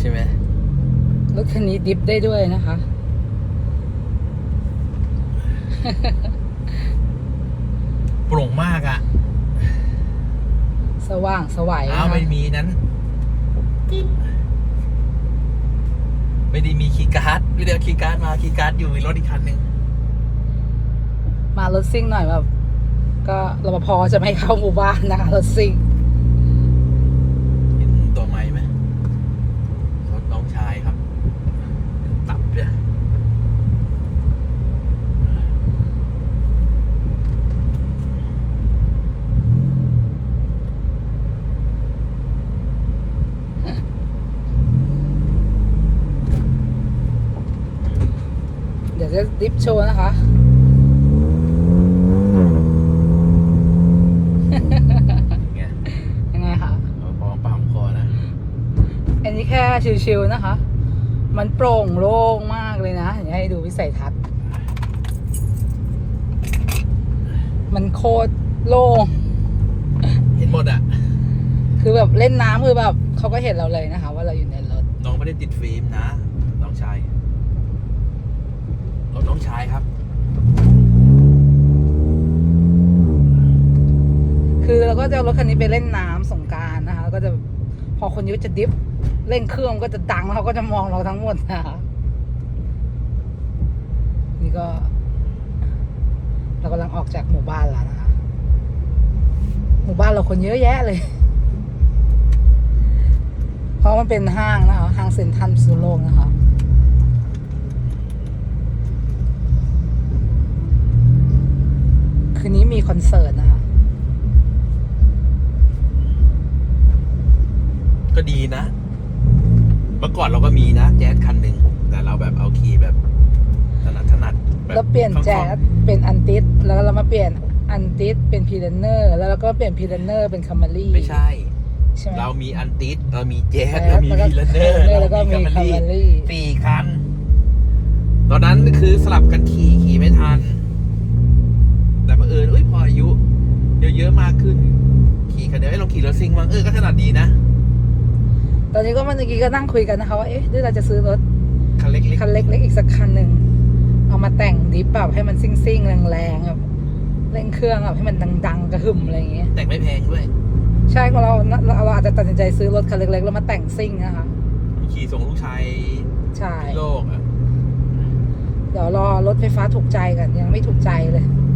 ใช่ไหมรถคันนี้ดิฟได้ด้วยนะคะ โปร่งมากอะสว่างสวัยอ้าวนะคะไม่มีนั้นติ๊ดไม่ได้มีคีย์การ์ดไม่ได้เอาคีย์การ์ดมาคีย์การ์ดอยู่ในรถอีกคันหนึ่งมารถซิ่งหน่อยแบบ ก็รปภจะไม่ให้เข้าหมู่บ้านนะคะรถซิ่ง เห็นตัวไม้ไหมรถน้องชายครับเป็นตับเลย เดี๋ยว จะดิฟโชว์นะคะไงยังไงคะเอาพอปามคอนะ อันนี้แค่ชิวๆนะคะ มันโปร่งโล่งมากเลยนะเดี๋ยวให้ดูวิสัยทัศน์ มันโคตรโล่ง เห็นหมดอะ คือแบบเล่นน้ำคือแบบเขาก็เห็นเราเลยนะคะ ว่าเราอยู่ในรถ น้องไม่ได้ติดฟิล์มนะ น้องชาย รถน้ชายครับ คือเราก็จะเอารถคันนี้ไปเล่นน้ำสงการนะคะแล้วก็จะพอคนเยุจะดิฟเร่งเครื่องก็จะดังแล้วเขาก็จะมองเราทั้งหมดนะคะนี่ก็ เรากำลังออกจากหมู่บ้านแล้วนะคะ หมู่บ้านเราคนเยอะแยะเลย เพราะมันเป็นห้างนะคะ ห้างเซ็นทรัลสุโลกนะคะ คืนนี้ มีคอนเสิร์ตนะคะ ก็ดีนะ เมื่อก่อนเราก็มีนะ แจ๊สคันหนึ่งแต่เราแบบเอาขี่แบบถนัดถนัดแบบแล้วเปลี่ยนคล่องๆแจ๊สเป็นอันติสแล้วเรามาเปลี่ยนอันติสเป็นพีเรนเนอร์แล้วเราก็เปลี่ยนพีเรนเนอร์เป็นคัมมารีไม่ใช่ ใช่ไหม เรามีอันติสเรามีแจ๊สแจ๊สเรามีแล้วก็วีลเนอร์แล้วเราก็มีมีกัมมารี Camry สี่คัน ตอนนั้นคือสลับกันขี่ขี่ไม่ทันแต่บัง เอิญอุ้ยพออายุเยอะๆมากขึ้น ขี่คันเดียวไอ้ยลองขี่รถซิ่งบ้างเออก็ถนัดดีนะ ตอนนี้ก็เมื่อกี้ก็นั่งคุยกันนะคะว่าเอ๊ะหรือเราจะซื้อรถคันเล็กๆคันเล็กๆอีกสักคันหนึ่งเอามาแต่งดิฟแบบให้มันซิ่งๆแรงๆแบบเร่งเครื่องแบบให้มันดังๆกระหึ่มอะไรอย่างเงี้ยแต่งไม่แพงด้วย ใช่ของเราเราเราอาจจะตัดสินใจซื้อรถคันเล็กๆแล้วมาแต่งซิ่งนะคะขี่ส่งลูกชายใช่โลกอะเดี๋ยวรอรถไฟฟ้าถูกใจกันยังไม่ถูกใจเลยโอ้แต่ร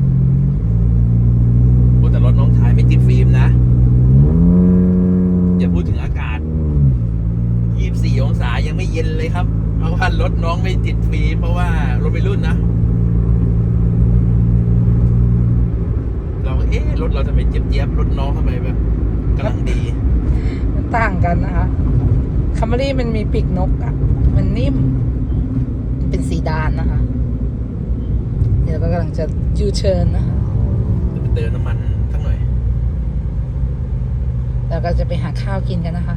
ถน้องชายไม่ติดฟิล์มนะ อย่าพูดถึงอากาศ 24 องศายังไม่เย็นเลยครับ เพราะว่ารถน้องไม่ติดฟิล์มเพราะว่ารถไปรุ่นนะ เราก็เอ๊ะรถเราทำไมเจี๊ยบๆรถน้องทำไมแบบกำลังดี มันต่างกันนะคะคัมรี่มันมีปีกนกอะ่ะ มันนิ่ม มันเป็นสีดานนะคะ เดี๋ยวก็กำลังจะยูเชิญนะคะจะไปเติมน้ำมัน ก็จะไปหาข้าวกินกันนะคะ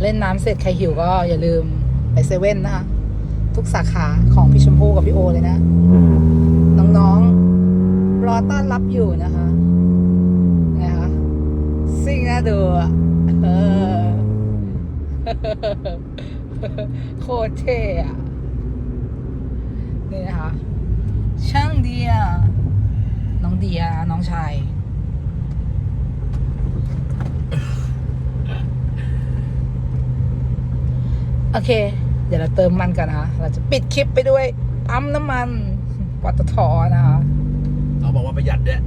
เล่นน้ำเสร็จใครหิวก็อย่าลืมไปเซเว่นนะคะ ทุกสาขาของพี่ชมพู่กับพี่โอเลยนะ น้องๆ รอต้อนรับอยู่นะคะไงคะซิ่งนะดูอะโคตรเท่อะนี่นะคะ ช่างเดีย น้องเดีย น้องชาย โอเค เดี๋ยวเราเติมมันกันนะคะเราจะปิดคลิปไปด้วยปั๊มน้ำมันปตทนะคะเขาบอกว่าประหยัดด้วย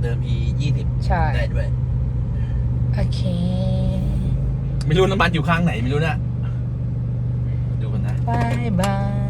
เติมที20ใช่ได้ด้วย โอเค ไม่รู้น้ำมันอยู่ข้างไหนไม่รู้นะดูกันนะบายบาย